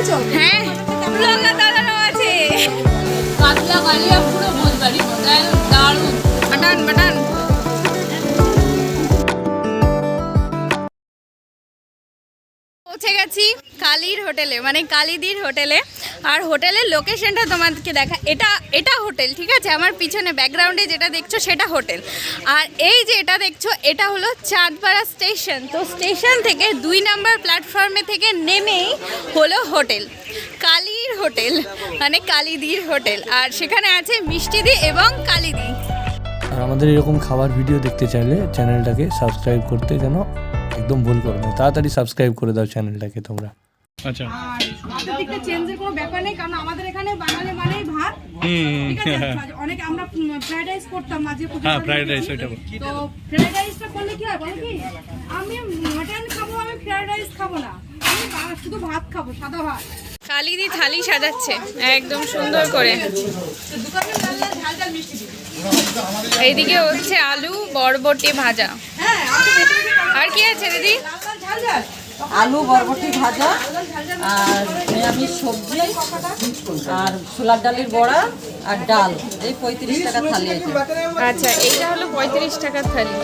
হ্যাঁ। ব্লগার দাদারাও আছে। কাতলা কালিয়া পৌঁছে গেছি কালীর হোটেলে মানে কালীদির হোটেলে। আর হোটেলের লোকেশনটা তোমাদেরকে দেখা, এটা এটা হোটেল, ঠিক আছে? আমার পিছনে ব্যাকগ্রাউন্ডে যেটা দেখছ সেটা হোটেল। আর এই যে এটা দেখছ, এটা হলো চাঁদপাড়া স্টেশন। তো স্টেশন থেকে দুই নাম্বার প্ল্যাটফর্মে থেকে নেমেই হলো হোটেল। কালীর হোটেল মানে কালীদির হোটেল। আর সেখানে আছে মিষ্টিদি এবং কালীদি। আর আমাদের এরকম খাবার ভিডিও দেখতে চাইলে চ্যানেলটাকে সাবস্ক্রাইব করতে যেন একদম ভুল করো না। তাড়াতাড়ি সাবস্ক্রাইব করে দাও চ্যানেলটাকে তোমরা। আচ্ছা। আর ভাতের দিকটা চেঞ্জের কোনো ব্যাপার নেই কারণ আমাদের এখানে বাঙালি মানেই ভাত। ঠিক আছে? অনেক আমরা ফ্রাইড রাইস করতাম মাঝে হ্যাঁ ফ্রাইড রাইস ওইটা তো ফ্রাইড রাইসটা করলে কি হয় বলো কি? আমি মটন খাব আমি ফ্রাইড রাইস খাব না। আমি শুধু ভাত খাব সাদা ভাত। কালিদি থালি সাজাচ্ছে। একদম সুন্দর করে। এইদিকে হচ্ছে আলু বরবটি ভাজা। আর কি আছে দিদি? আলু বরবটি ভাজা আর নিরামিষ সবজি আর ছোলার ডালের বড়া আর ডাল। এই পঁয়ত্রিশ টাকা থালি আছে আচ্ছা এইটা হলো পঁয়ত্রিশ টাকার থালি।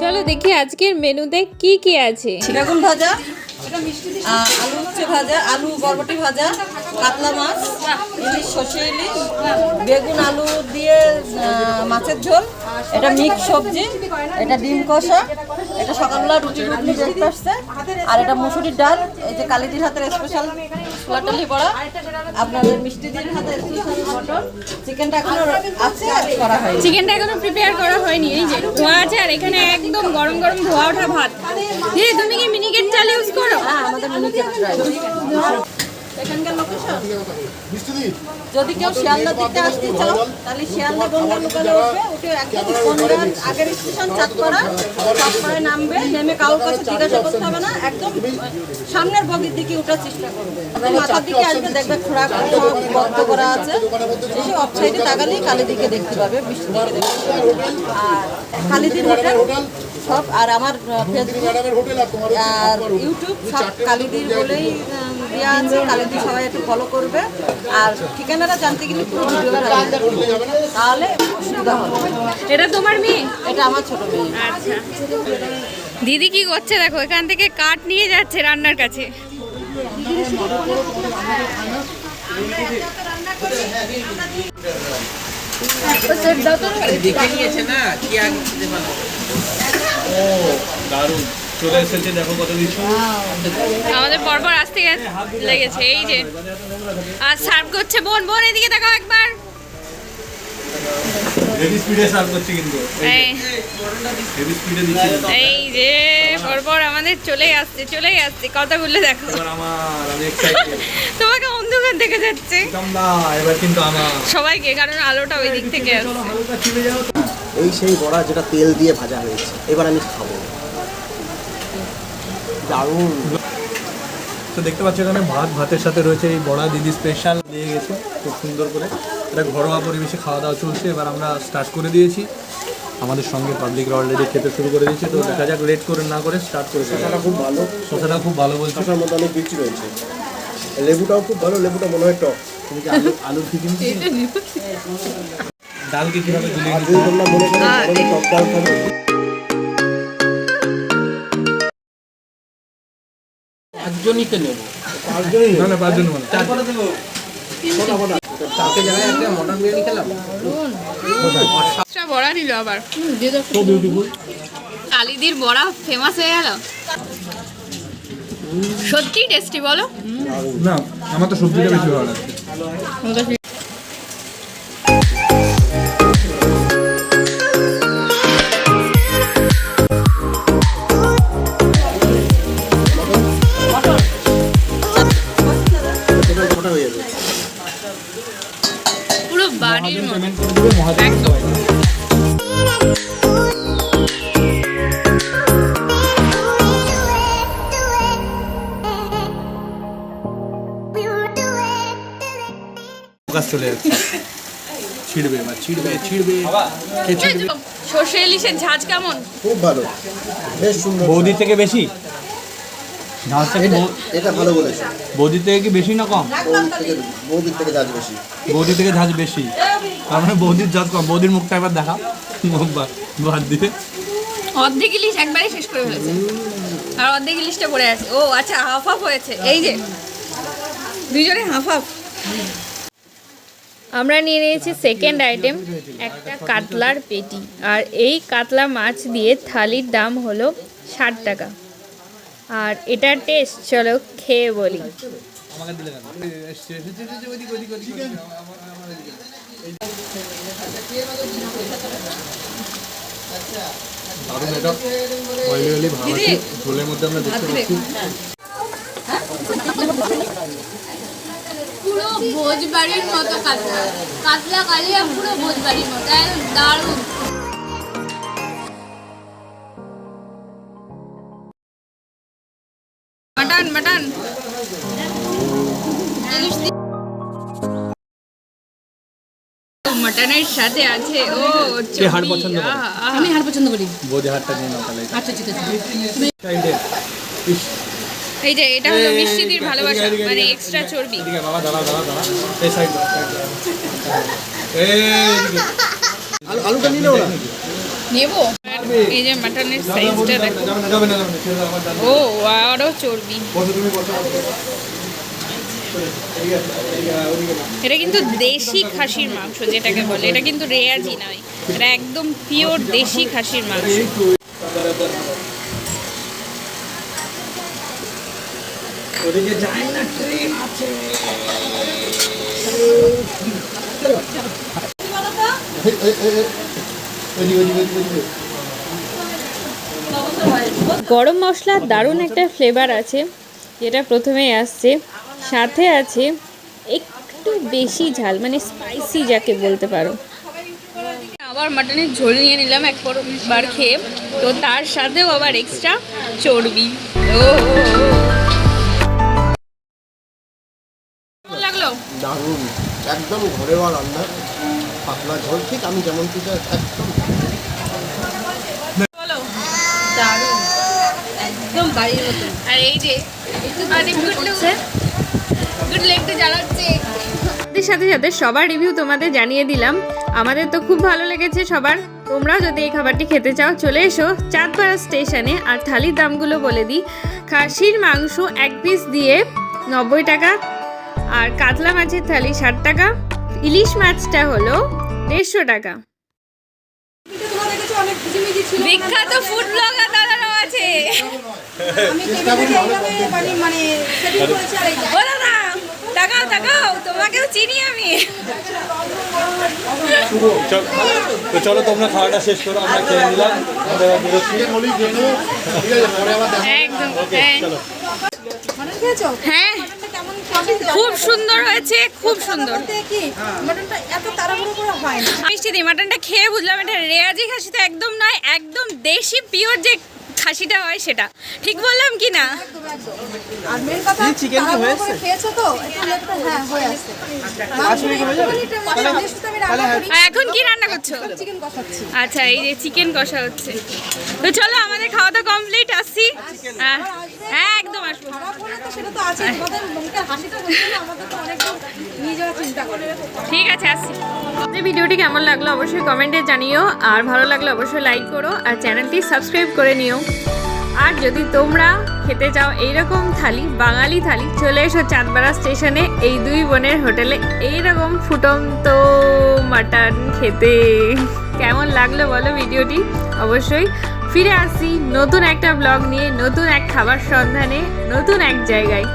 চলো দেখি আজকের মেনুতে কি কি আছে। বেগুন ভাজা আলু উচ্ছে ভাজা আলু বরবটি ভাজা কাতলা মাছ ইলিশ সর্ষে ইলিশ বেগুন আলু দিয়ে মাছের ঝোল এটা মিক্স সবজি এটা ডিম কষা এটা সকালবেলা রুটি রুটি ব্রেকফাস্টে আর এটা মুসুরির ডাল এই যে কালিদির হাতের স্পেশাল ছোলার ডালি বড়া আপনাদের মিষ্টি দিদির হাতের স্পেশাল মটন। চিকেনটা এখনও আছে আর করা হয়নি। চিকেনটা এখনও প্রিপেয়ার করা হয়নি এই যে ধোয়া আছে আর এখানে একদম গরম গরম ধোয়া ওঠা ভাত। দিদি তুমি কি মিনিকেট চাল ইউজ করো? হ্যাঁ আমাদের মিনিকেট এখানকার লোকেশন যদি কেউ শিয়ালদা দিতে আসতে চাও তাহলে শিয়ালদা গঙ্গা লোকালে উঠবে উঠে একদম আগের স্টেশন চাঁদপাড়া চাঁদপাড়ায় নামবে নেমে কারোর কাছে জিজ্ঞাসা করতে হবে না একদম সামনের বগির দিকে ওঠার চেষ্টা করবে। মাথার দিকে আসবে দেখবে খোড়া বন্ধ করা আছে। এসে অফ সাইডে তাকালেই কালী দিকে দেখতে পাবে বৃষ্টি দিকে দেখতে পাবে। আর কালীদির হোটেল সব আর আমার ফেসবুক আর ইউটিউব সব কালিদির বলেই দেওয়া আছে কালিদি সবাই একটু ফলো করবে। আর ঠিকানাটা জানতে গেলে পুরো ভিডিওটা তাহলে অসুবিধা হবে। এটা তোমার মেয়ে? এটা আমার ছোট মেয়ে। আচ্ছা। দিদি কি করছে দেখো এখান থেকে কাঠ নিয়ে যাচ্ছে রান্নার কাছে। নিয়েছে দারুণ। চলে এসেছে দেখো কত কিছু আমাদের পরপর আসতে লেগেছে এই যে। আর সার্ভ করছে বোন বোন এদিকে তাকাও একবার। হেভি স্পিডে সার্ভ করছে কিন্তু এই হেভি স্পিডে দিচ্ছে এই যে পরপর আমাদের চলে আসছে চলে আসছে কথাগুলো দেখো। এবার আমার আমি এক্সাইটেড তোমাকে অন্ধকার দেখে যাচ্ছে। না এবার কিন্তু আমার। সবাইকে কারণ আলোটা ওই দিক থেকে আসছে। এই সেই বড়া যেটা তেল দিয়ে ভাজা হয়েছে এবার আমি খাব। দারুণ। তো দেখতে পাচ্ছ এখানে ভাত ভাতের সাথে রয়েছে এই বড়া দিদি স্পেশাল দিয়ে গেছে খুব সুন্দর করে। এটা ঘরোয়া পরিবেশে খাওয়া দাওয়া চলছে এবার আমরা স্টার্ট করে দিয়েছি। আমাদের সঙ্গে পাবলিকরা অলরেডি খেতে শুরু করে দিয়েছে তো দেখা যাক লেট করে না করে স্টার্ট করে শসাটা খুব ভালো। শসাটা খুব ভালো বলছে। শসার মধ্যে অনেক বিচি রয়েছে। লেবুটাও খুব ভালো লেবুটা মনে হয় টক। তুমি কি আলু আলু ডালকে কীভাবে গুলিয়ে আর নিতে যদি তোমরা মনে করো টক ডাল খাবে একজনইকে নেব। পাঁচজনই না না পাঁচজন মানে এক্সট্রা বড়া নিল আবার। কালিদির বড়া ফেমাস হয়ে গেল। সত্যি টেস্টি বলো। না আমার তো সবজিটা বেশি ভালো লাগছে পুরো বাড়ির মতো। একদম। ফোকাস চলে যাচ্ছে। ছিড়বে ছিড়বে ছিড়বে। সর্ষে ইলিশের ঝাঁজ কেমন? খুব ভালো। বেশ সুন্দর। বৌদির থেকে বেশি? ঝাঁজটা কি এটা ভালো বলেছে। বৌদির থেকে কি বেশি না কম? বৌদির থেকে থেকে বেশি। থেকে তার মানে বৌদির ঝাঁজ কম। বৌদির মুখটা একবার দেখা। মুখ বাদ দিয়ে। অর্ধেক ইলিশ একবারে শেষ করে ফেলেছে। আর অর্ধেক ইলিশটা পড়ে আছে। ও আচ্ছা হাফ হাফ হয়েছে। এই যে দুজনে হাফ হাফ আমরা নিয়ে নিয়েছি সেকেন্ড আইটেম একটা কাতলার পেটি। আর এই কাতলা মাছ দিয়ে থালির দাম হলো ষাট টাকা। আর এটার টেস্ট চলো খেয়ে বলি। পুরো ভোজবাড়ির মতো কাতলা। কাতলা কালিয়া পুরো ভোজবাড়ির মতো। দারুণ। মাটনের সাথে আছে ও কে হাড় পছন্দ করে? আমি হার পছন্দ করি। বৌদি হাটটা নিয়ে নাও তাহলে। আচ্ছা ঠিক আছে এই যে এটা হলো মিষ্টিদির ভালোবাসা মানে এক্সট্রা চর্বি। এদিকে বাবা দাঁড়াও দাঁড়াও দাঁড়াও। এই সাইড এই। আলু- আলুটা নিলে ওরা নেব? এই যে মাটনের সাইজটা দেখো। ও আরও চর্বি। তুমি বসো এদিকে আসো, এদিকে, ওদিকে না। এটা কিন্তু দেশি খাসির মাংস যেটাকে বলে। এটা কিন্তু রেয়াজি নয়। এটা একদম পিওর দেশি খাসির মাংস। ওদিকে না ট্রেন আছে। গরম মশলার দারুণ একটা ফ্লেভার আছে যেটা প্রথমেই আসছে। সাথে আছে একটু বেশি ঝাল মানে স্পাইসি যাকে বলতে পারো। আবার মাটনের ঝোল নিয়ে নিলাম একবার খেয়ে। তো তার সাথেও আবার এক্সট্রা চর্বি। ও কেমন লাগল? দারুণ। একদম ঘরেওয়া রান্না। পাতলা ঝোল ঠিক আমি যেমন ঠিক একদম। দারুণ। একদম বাড়ির মতো। আর এই যে জ্বালাচ্ছে। এর সাথে সাথে সবার রিভিউ তোমাদের জানিয়ে দিলাম। আমাদের তো খুব ভালো লেগেছে সবার। তোমরাও যদি এই খাবারটি খেতে চাও চলে এসো চাঁদপাড়া স্টেশনে আর থালির দামগুলো বলে দিই। খাসির মাংস এক পিস দিয়ে নব্বই টাকা আর কাতলা মাছের থালি ষাট টাকা ইলিশ মাছটা হলো দেড়শো টাকা। তোমরা দেখেছ অনেক খিচিমিচি ছিল বিখ্যাত ফুড ব্লগার দাদারাও আছে আমি টেবিলে এইভাবে মানে তাকাও তাকাও তোমাকেও চিনি আমি। তো চলো তোমরা খাওয়াটা শেষ করো আমরা খেয়ে নিলাম। আমরা বেরোচ্ছি। বলি যেহেতু ঠিক আছে পরে আবার দেখা একদম হ্যাঁ। হ্যাঁ। খাবে সুন্দর হয়েছে খুব সুন্দর। হয় মিষ্টি দি মাটনটা খেয়ে বুঝলাম এটা রেয়াজি খাসি তো একদম নয় একদম দেশি পিওর যে খাসিটা হয় সেটা। ঠিক বললাম কি না? একদম একদম আর মেন কথা তাড়াহুড়ো করে খেয়েছো তো? একটু হ্যাঁ। হয়ে এখন কি রান্না করছ? চিকেন কষাচ্ছি। আচ্ছা এই যে চিকেন কষা হচ্ছে। তো চলো আমাদের খাওয়া দাওয়া কমপ্লিট আসছি হ্যাঁ হ্যাঁ একদম আসব। ঠিক আছে আসছি ভিডিওটি কেমন লাগল অবশ্যই কমেন্টে জানিও আর ভালো লাগলে অবশ্যই লাইক করো আর চ্যানেলটি সাবস্ক্রাইব করে নিও। আর যদি তোমরা খেতে চাও এইরকম থালি বাঙালি থালি চলে এসো চাঁদপাড়া স্টেশনে এই দুই বোনের হোটেলে। এইরকম ফুটন্ত মাটন খেতে। কেমন লাগল বলো ভিডিওটি? অবশ্যই ফিরে আসি নতুন একটা ব্লগ নিয়ে নতুন এক খাবার সন্ধানে নতুন এক জায়গায়।